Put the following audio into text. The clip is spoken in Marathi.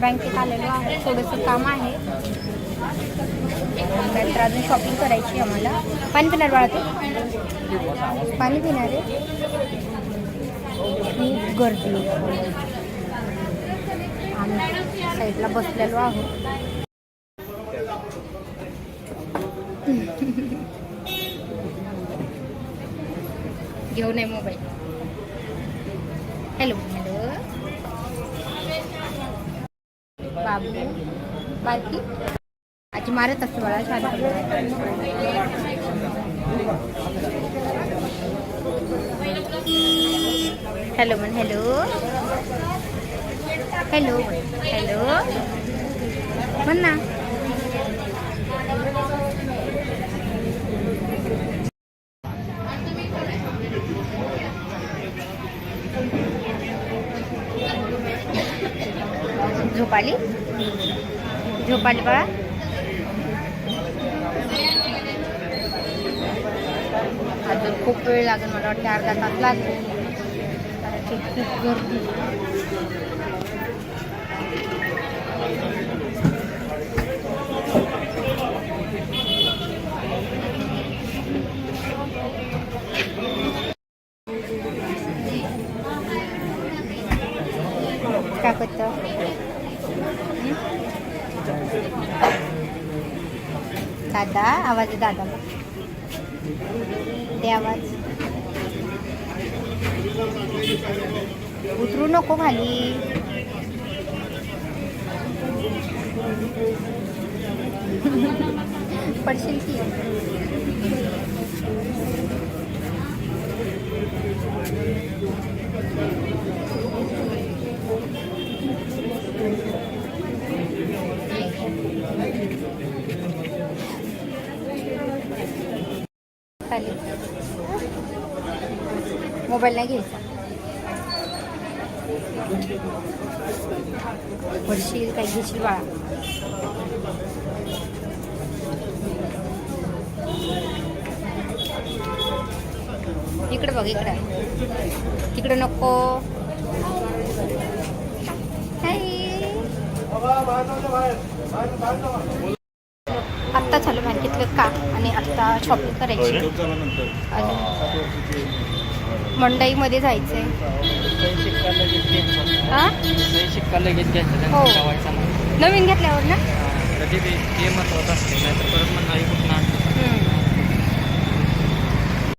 बँकेत आलेलो आहे. थोडंसं काम आहे. नंतर अजून शॉपिंग करायची आहे आम्हाला. पाणी पिणार बाळा तू? पाणी पिणार आहे? खूप गर्दी आम्ही साईडला बसलेलो आहोत. घेऊन आहे मोबाईल. हॅलो हॅलो बाबू बारकी आजी मारत असते मला शांत हॅलो म्हण हॅलो. Hello hello. म्हण ना. झोपाली आली झोप बाळा अजून खूप वेळ लागेल मला वाटतं अर्धा तास लागेल. खूप गर्दी काय करतं? दादा आवाज आहे दादा. ते आवाज. उतरू नको खाली. पडशील की? खाली मोबाईल नाही घ्यायचा. पडशील काही घेशील बाळा. इकडे बघ इकडे. तिकडे नको. हाय आत्ता झालं बँकेतलं काम आणि आत्ता शॉपिंग करायची. अजून मंडईमध्ये जायचंय. हा? शिक्का लगेच घ्यायचा हो. नाही नवीन घेतल्यावर ना? कधी ते महत्वाचं असते नाही तर परत म्हणणार कुठं